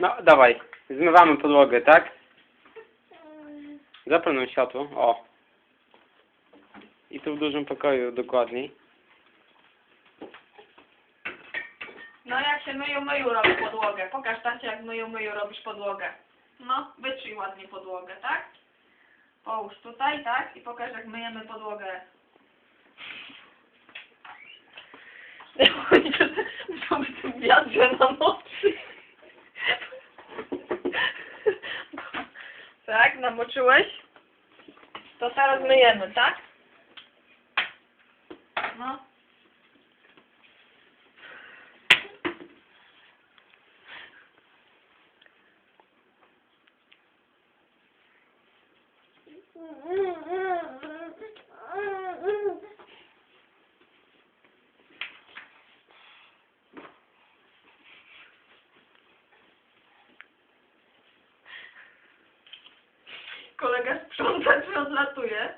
No, dawaj. Zmywamy podłogę, tak? Mm. Zapalę światło. O. I tu w dużym pokoju dokładniej. No jak się myju, myju robi podłogę. Pokaż tacie jak myju, myju robisz podłogę. No, wytrzyj ładnie podłogę, tak? Połóż tutaj, tak? I pokaż jak myjemy podłogę Musiałby tym wiadrze na mocy. Tak, namoczyłeś? To teraz myjemy, tak? No. Kolega sprząta, czy odlatuje?